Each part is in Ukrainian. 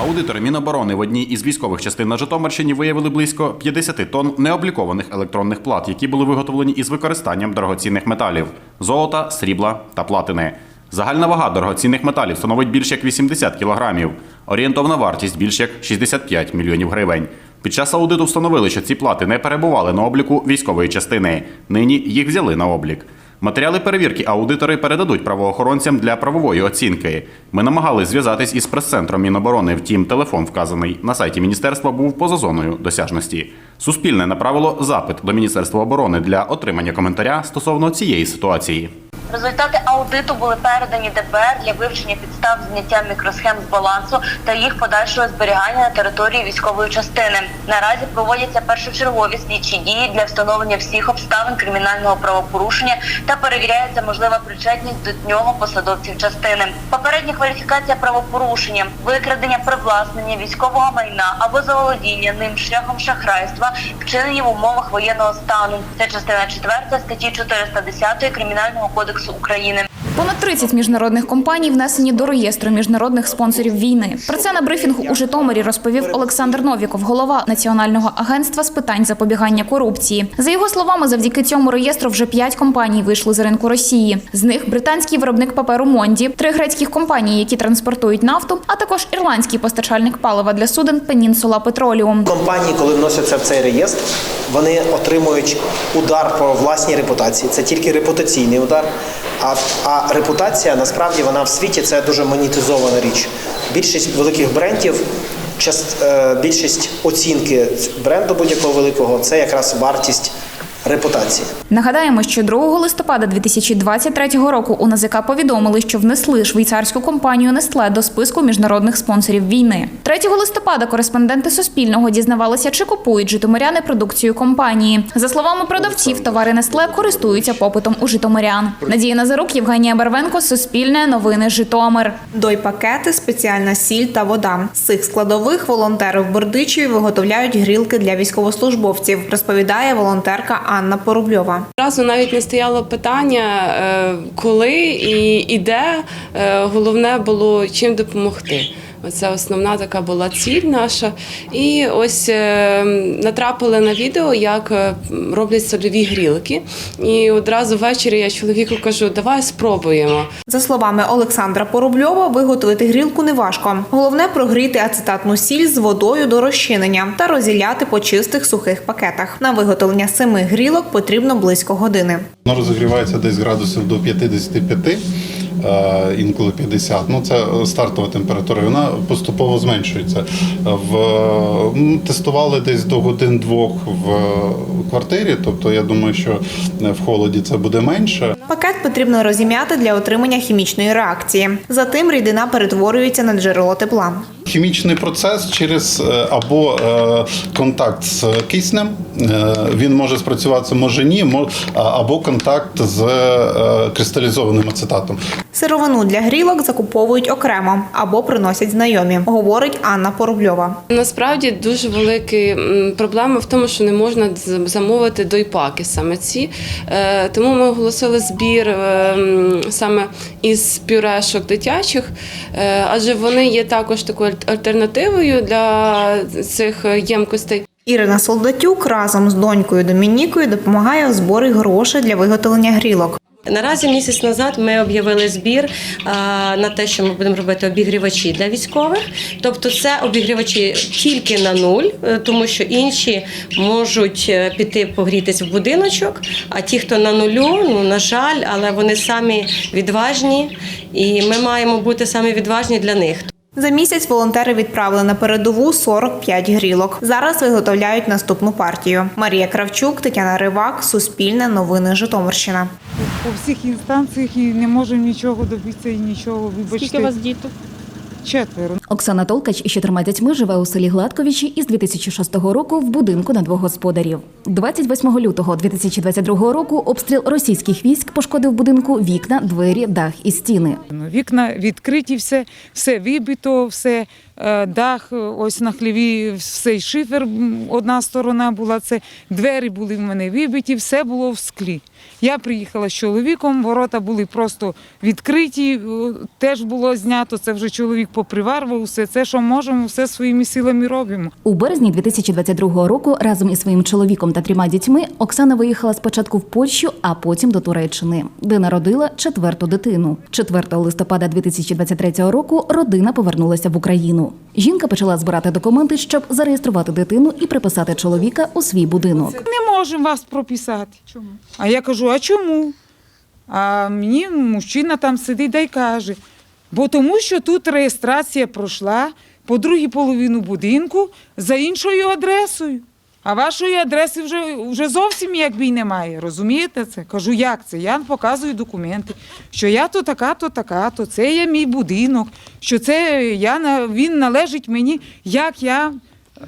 Аудитори Міноборони в одній із військових частин на Житомирщині виявили близько 50 тонн необлікованих електронних плат, які були виготовлені із використанням дорогоцінних металів золота, срібла та платини. Загальна вага дорогоцінних металів становить більш як 80 кілограмів. Орієнтовна вартість більш як 65 мільйонів гривень. Під час аудиту встановили, що ці плати не перебували на обліку військової частини. Нині їх взяли на облік. Матеріали перевірки аудитори передадуть правоохоронцям для правової оцінки. Ми намагались зв'язатись із прес-центром Міноборони. Втім, телефон вказаний на сайті міністерства був поза зоною досяжності. Суспільне направило запит до Міністерства оборони для отримання коментаря стосовно цієї ситуації. Результати аудиту були передані ДБР для вивчення підстав зняття мікросхем з балансу та їх подальшого зберігання на території військової частини. Наразі проводяться першочергові слідчі дії для встановлення всіх обставин кримінального правопорушення та перевіряється можлива причетність до нього посадовців частини. Попередня кваліфікація правопорушення, викрадення привласнення військового майна або заволодіння ним шляхом шахрайства, вчинені в умовах воєнного стану. Це частина 4 статті 410 Кримінального кодексу України. Понад 30 міжнародних компаній внесені до реєстру міжнародних спонсорів війни. Про це на брифінгу у Житомирі розповів Олександр Новіков, голова Національного агентства з питань запобігання корупції. За його словами, завдяки цьому реєстру вже п'ять компаній вийшли з ринку Росії. З них британський виробник паперу Монді, три грецьких компанії, які транспортують нафту, а також ірландський постачальник палива для суден Пенінсула Петроліум. Компанії, коли вносяться в цей реєстр, вони отримують удар по власній репутації. Це тільки репутаційний удар. А, а репутація насправді вона в світі це дуже монетизована річ. Більшість великих брендів, част, е, більшість оцінки бренду будь-якого великого це якраз вартість репутації. Нагадаємо, що 2 листопада 2023 року у НАЗК повідомили, що внесли швейцарську компанію Nestle до списку міжнародних спонсорів війни. 3 листопада кореспонденти Суспільного дізнавалися, чи купують житомиряни продукцію компанії. За словами продавців, товари Nestle користуються попитом у житомирян. Надія Назарук, Євгенія Барвенко, Суспільне, Новини Житомир. Дойпакети, спеціальна сіль та вода. З цих складових волонтери в Бердичеві виготовляють грілки для військовослужбовців, розповідає волонтерка Анна Порубльова. Разу навіть не стояло питання, е, коли і, і де. Е, Головне було чим допомогти. Це основна така була ціль наша. І ось е, натрапили на відео, як е, роблять сольові грілки. І одразу ввечері я чоловіку кажу, давай спробуємо. За словами Олександра Порубльова, виготовити грілку неважко. Головне прогріти ацетатну сіль з водою до розчинення та розділяти по чистих сухих пакетах. На виготовлення семи грілок потрібно близько години. Воно розігрівається десь градусів до 55, е, інколи 50. Ну це стартова температура. Вона поступово зменшується. В тестували десь до годин-двох в квартирі. Тобто я думаю, що в холоді це буде менше. Пакет потрібно розім'яти для отримання хімічної реакції. Затим рідина перетворюється на джерело тепла. Хімічний процес через е, або е, контакт з киснем, е, він може спрацюватися, може ні, або контакт з кристалізованим ацетатом. Сировину для грілок закуповують окремо або приносять знайомі, говорить Анна Порубльова. Насправді дуже велика проблема в тому, що не можна замовити дойпаки саме ці. Тому ми оголосили збір саме із пюрешок дитячих, адже вони є також такою альтернативою для цих ємкостей. Ірина Солдатюк разом з донькою Домінікою допомагає у зборі грошей для виготовлення грілок. Наразі місяць назад ми об'явили збір а, на те, що ми будемо робити обігрівачі для військових. Тобто, це обігрівачі тільки на нуль, е, тому що інші можуть е, піти погрітись в будиночок. А ті, хто на нулю, ну на жаль, але вони самі відважні, і ми маємо бути самі відважні для них. За місяць волонтери відправили на передову 45 грілок. Зараз виготовляють наступну партію. Марія Кравчук, Тетяна Ривак, Суспільне новини Житомирщина. У всіх інстанціях і не можемо нічого добитися і нічого вибачити. Скільки у вас діток? Четверо. Оксана Толкач із чотирма дітьми живе у селі Гладковичі із 2006 року в будинку на двох господарів. 28 лютого 2022 року обстріл російських військ пошкодив будинку вікна, двері, дах і стіни. Ну, Вікна відкриті, все, все вибито, все, е, дах, е, ось на хліві, все шифер, одна сторона була, це двері були в мене вибиті, все було в склі. Я приїхала з чоловіком, ворота були просто відкриті, е, теж було знято, це вже чоловік поприварвав все це, що можемо, все своїми силами робимо. У березні 2022 року разом із своїм чоловіком та трьома дітьми Оксана виїхала спочатку в Польщу, а потім до Туреччини, де народила четверту дитину. 4 листопада 2023 року родина повернулася в Україну. Жінка почала збирати документи, щоб зареєструвати дитину і приписати чоловіка у свій будинок. Не можемо вас прописати. Чому? А я кажу, а чому? А мені мужчина там сидить да й каже, бо тому що тут реєстрація пройшла по другій половину будинку за іншою адресою. А вашої адреси вже, вже зовсім якби й немає. Розумієте це? Кажу, як це? Я показую документи, що я то така, то така, то це є мій будинок, що це я, він належить мені, як я,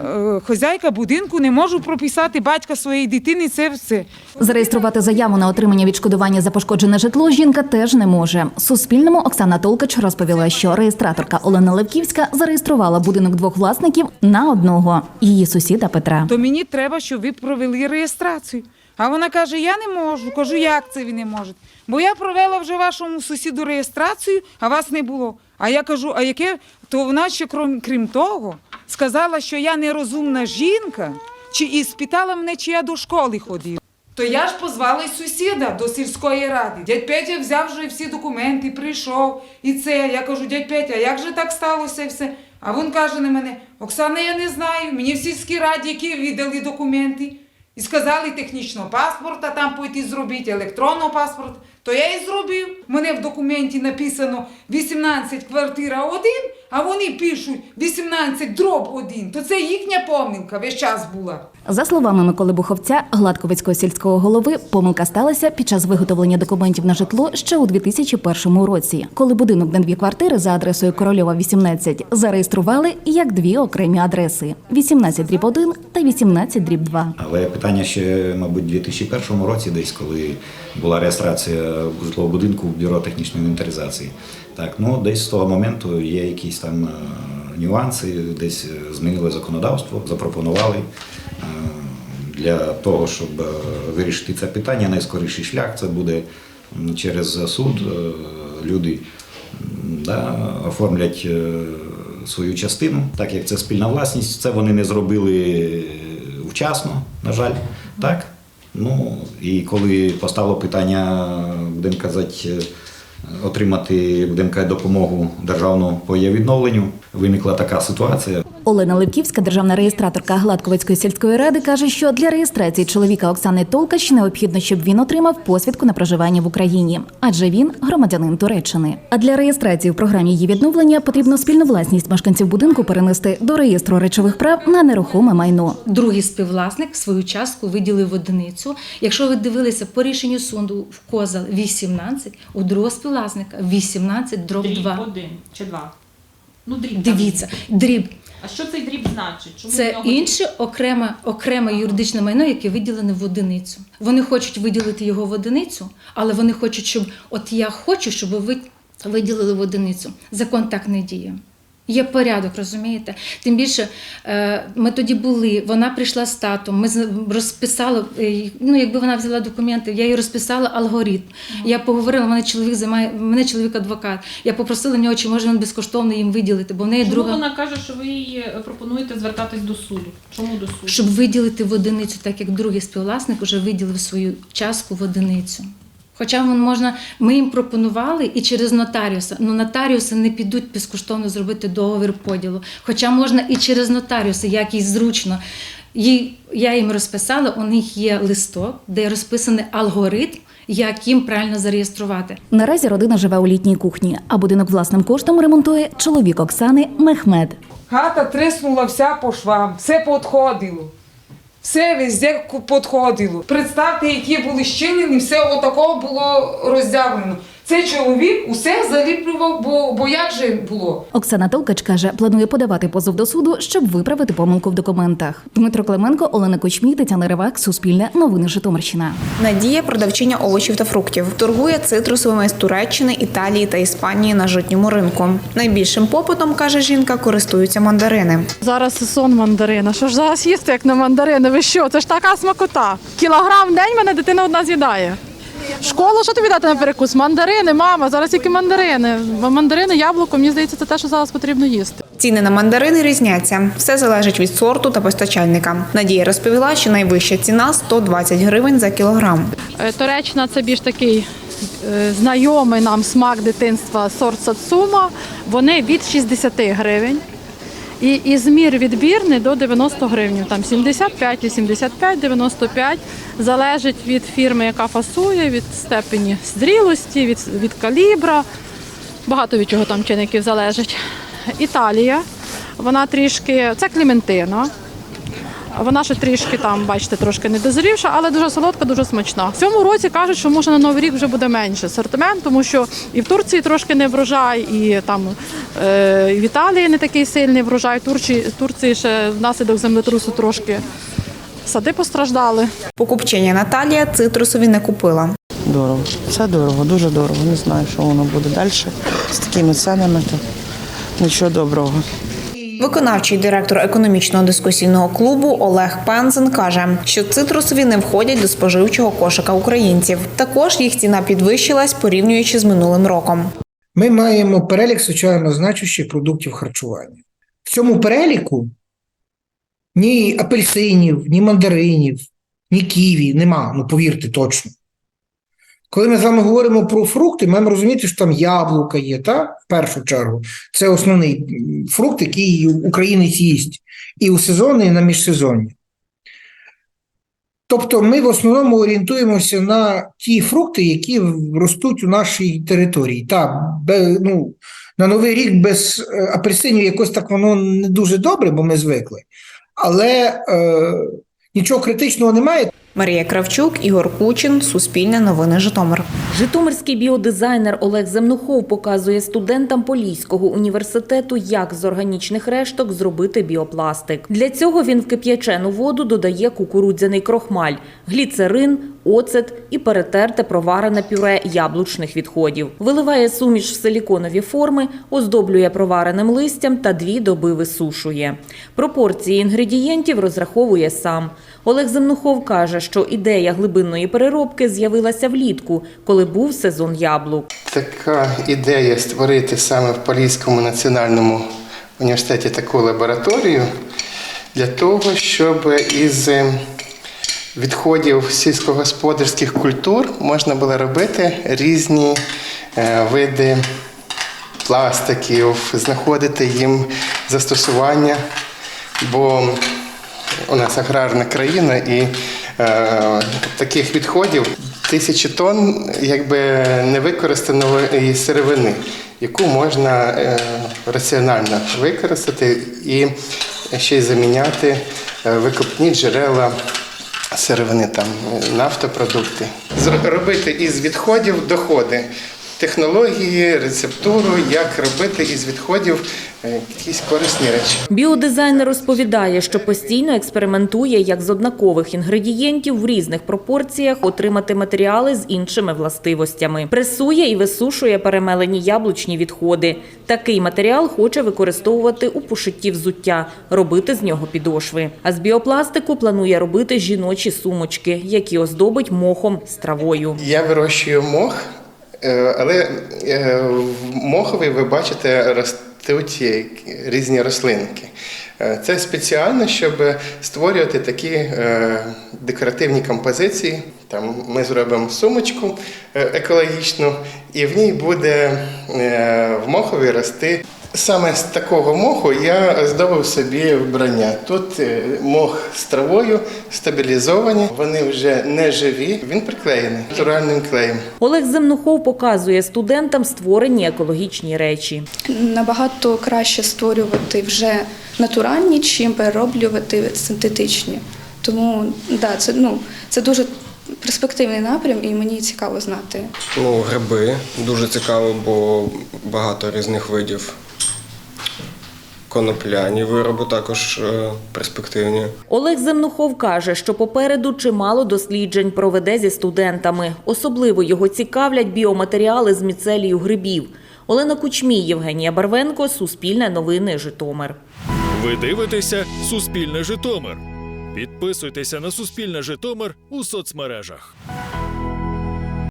е, хазяйка будинку, не можу прописати батька своєї дитини, це все. Зареєструвати заяву на отримання відшкодування за пошкоджене житло жінка теж не може. Суспільному Оксана Толкач розповіла, що реєстраторка Олена Левківська зареєструвала будинок двох власників на одного її сусіда Петра. то мені треба, щоб ви провели реєстрацію. А вона каже: Я не можу. Кажу, як це ви не можете? Бо я провела вже вашому сусіду реєстрацію, а вас не було. А я кажу, а яке? То вона ще крім, крім того сказала, що я нерозумна жінка, чи і спитала мене, чи я до школи ходила. То я ж позвала й сусіда до сільської ради. Дядь Петя взяв вже всі документи, прийшов і це. Я кажу, дядь Петя, як же так сталося все? А він каже на мене: Оксана, я не знаю. Мені в сільській раді, які віддали документи, і сказали технічного паспорта там пойти зробити, електронного паспорта. То я і зробив. Мене в документі написано 18 квартира 1, а вони пишуть 18 дроб 1. То це їхня помилка весь час була. За словами Миколи Буховця, Гладковицького сільського голови, помилка сталася під час виготовлення документів на житло ще у 2001 році, коли будинок на дві квартири за адресою Корольова 18 зареєстрували як дві окремі адреси: 18 дріб 1 та 18 дріб 2. Але питання ще, мабуть, у 2001 році, десь коли була реєстрація житлового будинку бюро технічної інвентаризації. Так, ну десь з того моменту є якісь там е, нюанси, десь е, змінили законодавство, запропонували е, для того, щоб вирішити це питання. Найскоріший шлях це буде через суд. Люди да, оформлять свою частину, так як це спільна власність. Це вони не зробили вчасно, на жаль. Так? Ну, і коли постало питання, будемо казати, е, отримати будемо казати, допомогу державну по її відновленню, виникла така ситуація. Олена Левківська, державна реєстраторка Гладковицької сільської ради, каже, що для реєстрації чоловіка Оксани Толкач необхідно, щоб він отримав посвідку на проживання в Україні, адже він громадянин Туреччини. А для реєстрації в програмі її відновлення потрібно спільну власність мешканців будинку перенести до реєстру речових прав на нерухоме майно. Другий співвласник свою частку виділив одиницю. Якщо ви дивилися по рішенню суду в Козал 18, у другого співвласника 18 дроб 2. один чи два. Ну, дріб. Дивіться, дріб А що цей дріб значить? Чому це нього інше окреме, окреме юридичне майно, яке виділене в одиницю. Вони хочуть виділити його в одиницю, але вони хочуть, щоб от я хочу, щоб ви виділили в одиницю. Закон так не діє. Є порядок, розумієте? Тим більше е, ми тоді були, вона прийшла з татом, ми розписали, е, ну якби вона взяла документи, я їй розписала алгоритм. Я поговорила, мене чоловік займає, мене чоловік адвокат. Я попросила нього, чи може він безкоштовно їм виділити, бо в неї Чому друга. вона каже, що ви їй е, пропонуєте звертатись до суду? Чому до суду? Щоб виділити в одиницю, так як другий співвласник вже виділив свою частку в одиницю. Хоча вон можна, ми їм пропонували і через нотаріуса. Ну нотаріуси не підуть безкоштовно зробити договір поділу. Хоча можна і через нотаріуси, як їй зручно. Їй, я їм розписала, у них є листок, де розписаний алгоритм, як їм правильно зареєструвати. Наразі родина живе у літній кухні, а будинок власним коштом ремонтує чоловік Оксани Мехмед. Хата тріснула вся по швам, все підходило. Все везде подходило. Представте, які були щілини, все отако було роздявлено. Цей чоловік усе заліплював, бо, бо як же було? Оксана Толкач каже, планує подавати позов до суду, щоб виправити помилку в документах. Дмитро Клименко, Олена Кучмій, Тетяна Ривак, Суспільне, Новини Житомирщина. Надія продавчиня овочів та фруктів. Торгує цитрусовими з Туреччини, Італії та Іспанії на житньому ринку. Найбільшим попитом, каже жінка, користуються мандарини. Зараз сезон мандарина. Що ж зараз їсти, як на мандарини? Ви що? Це ж така смакота. Кілограм в день мене дитина одна з'їдає. Школа, що тобі дати на перекус? Мандарини, мама, зараз тільки мандарини. Мандарини, яблуко, мені здається, це те, що зараз потрібно їсти. Ціни на мандарини різняться. Все залежить від сорту та постачальника. Надія розповіла, що найвища ціна 120 гривень за кілограм. Е, Туреччина це більш такий е, знайомий нам смак дитинства сорт сацума. Вони від 60 гривень. І ізмір відбірний до 90 гривень. Там 75, 85, 95. Залежить від фірми, яка фасує, від степені зрілості, від, від калібра. Багато від чого там чинників залежить. Італія. Вона трішки, це Клементина. Вона ще трішки там, бачите, трошки недозрівша, але дуже солодка, дуже смачна. В цьому році кажуть, що може на новий рік вже буде менше асортимент, тому що і в Турції трошки не врожай, і там е, і в Італії не такий сильний врожай. Турції, Турції ще внаслідок землетрусу трошки сади постраждали. Покупчиня Наталія цитрусові не купила. Дорого. Все дорого, дуже дорого. Не знаю, що воно буде далі. З такими ценами, то нічого доброго. Виконавчий директор економічного дискусійного клубу Олег Пензен каже, що цитрусові не входять до споживчого кошика українців. Також їх ціна підвищилась порівнюючи з минулим роком. Ми маємо перелік соціально значущих продуктів харчування. В цьому переліку ні апельсинів, ні мандаринів, ні ківі нема, ну повірте точно. Коли ми з вами говоримо про фрукти, маємо розуміти, що там яблука є, та? в першу чергу. Це основний фрукт, який українець їсть і у сезоні, і на міжсезонні. Тобто ми в основному орієнтуємося на ті фрукти, які ростуть у нашій території. Та, ну, на Новий рік без е, апельсинів якось так воно не дуже добре, бо ми звикли. Але е, нічого критичного немає. Марія Кравчук, Ігор Кучин, Суспільне новини Житомир. Житомирський біодизайнер Олег Земнухов показує студентам Поліського університету, як з органічних решток зробити біопластик. Для цього він в кип'ячену воду додає кукурудзяний крохмаль, гліцерин, оцет і перетерте проварене пюре яблучних відходів. Виливає суміш в силіконові форми, оздоблює провареним листям та дві доби висушує. Пропорції інгредієнтів розраховує сам. Олег Земнухов каже, що ідея глибинної переробки з'явилася влітку, коли був сезон яблук. Така ідея створити саме в Поліському національному університеті таку лабораторію для того, щоб із відходів сільськогосподарських культур можна було робити різні е, види пластиків, знаходити їм застосування, бо у нас аграрна країна і е, таких відходів тисячі тонн якби невикористаної сировини, яку можна е, раціонально використати і ще й заміняти е, викопні джерела сировини, там е, нафтопродукти. Робити із відходів доходи. Технології, рецептуру, як робити із відходів е, якісь корисні речі. Біодизайнер розповідає, що постійно експериментує, як з однакових інгредієнтів в різних пропорціях отримати матеріали з іншими властивостями. Пресує і висушує перемелені яблучні відходи. Такий матеріал хоче використовувати у пошитті взуття, робити з нього підошви. А з біопластику планує робити жіночі сумочки, які оздобить мохом з травою. Я вирощую мох, але е, в мохові ви бачите ростуть е, різні рослинки. Е, Це спеціально, щоб створювати такі е, декоративні композиції. Там ми зробимо сумочку е, екологічну, і в ній буде е, в мохові рости. Саме з такого моху я оздобив собі вбрання. Тут е, мох з травою стабілізовані, вони вже не живі. Він приклеєний натуральним клеєм. Олег Земнухов показує студентам створені екологічні речі. Набагато краще створювати вже натуральні, чим перероблювати синтетичні. Тому да, це ну це дуже перспективний напрям, і мені цікаво знати. Ну, гриби дуже цікаво, бо багато різних видів. Конопляні вироби також е, перспективні. Олег Земнухов каже, що попереду чимало досліджень проведе зі студентами. Особливо його цікавлять біоматеріали з міцелію грибів. Олена Кучмій, Євгенія Барвенко, Суспільне новини, Житомир. Ви дивитеся Суспільне Житомир. Підписуйтеся на Суспільне Житомир у соцмережах.